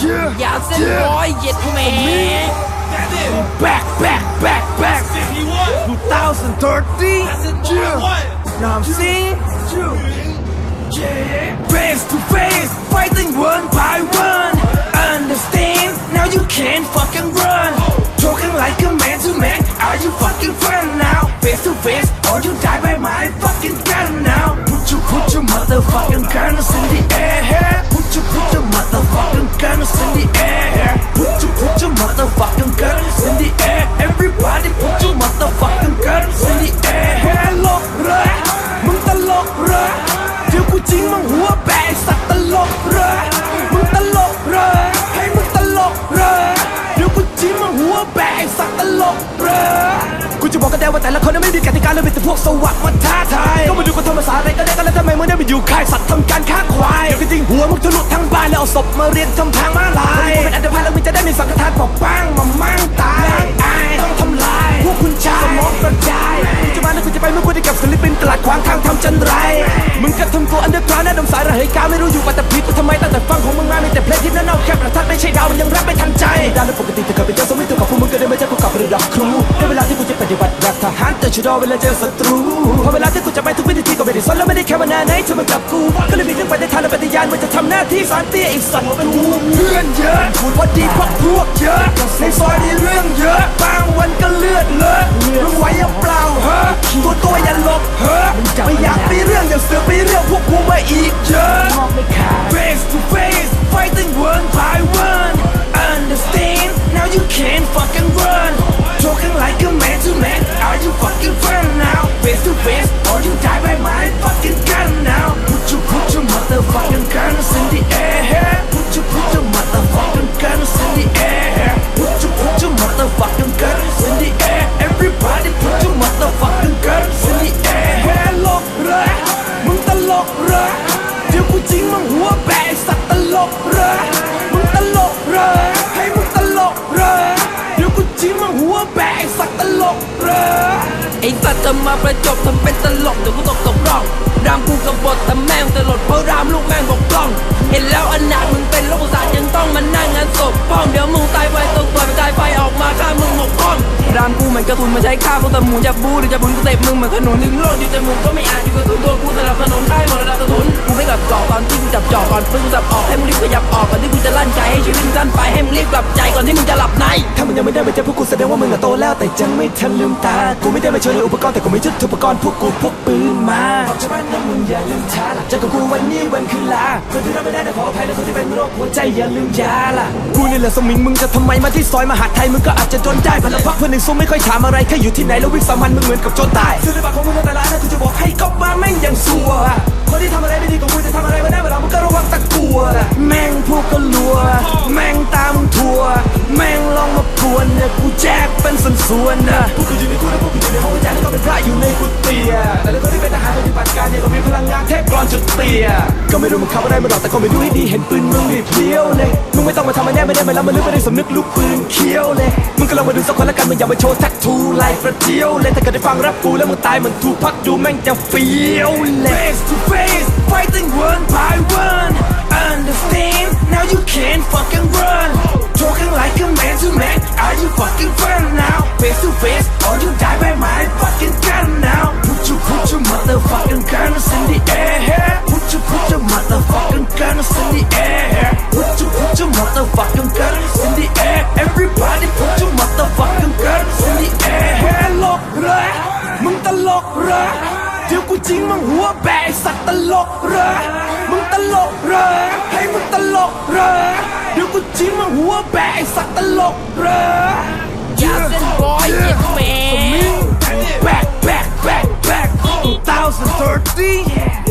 Yeah, Y'all said yeah. boy, me, man. That's it. Back, back, back, back. 51. 2013. That's it, boy, yeah. what? You know what I'm saying? Yeah. yeah. Face to face, fighting one by one. Understand? Now you can't fucking run. Talking like a man to man. Are you fucking friend now? Face to face, or you die by my fucking gun now. Put you, put your motherfucking guns in the air. Put you, put your motherfucking gunners in the air. Put your, put your motherfucking gunners in the air. Everybody put your motherfucking gunners in the air. ลกเหรอมึงตลกเหรอเดี๋ยวกูจริงมึงหัวแบกสัตว์ตลกเหรอมึงตลกเหรอให้มึงตลกเหรอเดี๋ยวกูจริงมึงหัวแบกสัตว์ตลกเหรอกูจะบอกกันได้ว่าแต่ละคนนั้นไม่มีกติกาเลยมีแต่พวกสวัสดิ์มาท้าทายก็มาดูกันทำภาษาอะไรก็ได้กันแล้วทำไมมึงได้มาอยู่ค่ายสัตว์ทำการค้า หัวมึงทะลุทั้งบ้านแล้วเอาศพมาเรียงทำทางม้าลายมึงเป็นอันธพาลแล้วมึงจะได้มีสังฆทานปกป้างมามั่งตายอายต้องทำลาย พวกคุณชายสมองกระจายกูจะมาแล้วกูจะไปไม่พูดกับศิลปินตลาดขวางทางทำจันไร มึงก็ทำตัวอันเดอร์กราวน์น่าดมสายระเหยกาไม่รู้อยู่ปัตตพีกูทำไมตั้งแต่ฟังของมึงมามีแต่เพลงที่น่าเน่าแค่ประทัดไม่ใช่ดาวมันยังรับไม่ทันใจดาวและปกติแต่เคยเป็นเจ้าสมิธกับพวกมึงก็ได้ไม่ใช่กูกลับระดับครูได้เวลาที่กูจะปฏิบัติแบบทหารแต่ชุดอเวลาเจอศัตรูพอเวลาที่กูจะไปทุ กวิธีก็ไม่ได้สนแล้วไม่ได้แค่ว่านานไหนเธอมากับกู ก็เลยมีเรื่องไปในทางและปฏิญาณมันจะทำหน้าที่สารเตี้ยอีกสัตว์เป็นกูเพื่อนเยอะพูดว่าดีเพราะพวกเยอะในซอยนี้เรื่องเยอะบางวันก็เลือดเลอะมึงไหวหรือเปล่าเฮ้ตัวตัวอย่าหลบเฮ้ไม่อยากมีเรื่องอย่าเสือกมีเรื่องพวกกูมาอีกเยอะ Face to face fighting one by one Understand now you can't fucking run Talking like a man to man Are you fucking fun จริงมึงหัวแบกสัตว์ตลกเหรอมึงตลกเหรอให้มึงตลกเหรอเดี๋ยวกูจริงมึงหัวแบกสัตว์ตลกเหรอไอ้สัตว์จะมาประจบทำเป็นตลกเดี๋ยวกูตกตกร่องรามกูกบฏแต่แม่งตลดเพราะรามลูกแม่งบกพร่อง เห็นแล้วอนาถมึงเป็นโรคประสาทยังต้องมานั่งงานศพป้องเดี๋ยวมึงตายไปตกปล่อยไปตายไฟออกมาฆ่ามึงหมกป้องรามกูเหมือนกระสุนมาใช้ฆ่าพวกตะหมูจะบูหรือจะบุญกูเตะมึงเหมือนขนุนถึงโลกที่จมูกก็ไม่อาจอยู่กับตัวกูสนับสนุนค่ายมดระสุน กูไม่กลับเกาะก่อนที่กูจับจ่อก่อนปืนกูจับออกให้มึงรีบขยับออกก่อนที่กูจะลั่นใจให้ชีวิตมึงสั้นไปให้มึงรีบกลับใจก่อนที่มึงจะหลับในถ้ามึงยังไม่ได้มาเจอพวกกูแสดงว่ามึงอะโตแล้วแต่ยังไม่ทันลืมตากูไม่ได้มาช่วยในอุปกรณ์แต่กูไม่ยึดอุปกรณ์พวกกูพกปืนมาบอกชาวบ้านนะมึงอย่าลืมช้าล่ะเจอกับกูวันนี้วันคือลาคนที่รับไม่ได้ หัวใจอย่าลืมยาล่ะกูนี่แหละสมิงมึงจะทำไมมาที่ซอยมหาดไทยมึงก็อาจจะโดนได้พลังพักเพื่อนหนึ่งซุ้มไม่ค่อยถามอะไรแค่อยู่ที่ไหนแล้ววิ่งสามันมึงเหมือนกับโจรตายซื้อในบัตรของมึงแต่ละร้านนะกูจะบอกให้ก๊อปมาแม่งยังซัวคนที่ทำอะไรไม่ดีกับมึงจะทำอะไรไม่ได้เวลามึงก็ระวังตะกัวแม่งพวกก็ลัว แม่งตามมึงทัว เป็นส่วนส่วนๆนะพวกกูอยู่ในคุกและพวกกูอยู่ในห้องวิจารณ์ก็เป็นพระอยู่ในกุฏิแต่ละคนที่เป็นทหารปฏิบัติการเนี่ยก็มีพลังงานเทพกรอนจุดเตียก็ไม่รู้มึงขับอะไรมาหรอกแต่ก็ไม่รู้ให้ดีเห็นปืนมึงรีบเลี้ยวเลยมึงไม่ต้องมาทำมันแน่ไม่ได้มาแล้วมันลึกไม่ได้สำนึกลูกปืนเคี้ยวเลยมึงก็ลองมาดูสักคนละกันมึงอย่ามาโชว์แท็กทูลายประเจียวเลยถ้าเกิดได้ฟังรับกูแล้วมึงตายเหมือนทูพักดูแม่งจะเฟี้ยวเลย Face to face fighting one by one Understand now you can't fucking แบกสัตว์ตลกเหรออย่าเส้นบอยเย็ดแหม่ Back, back, back, back 2013 51. Yeah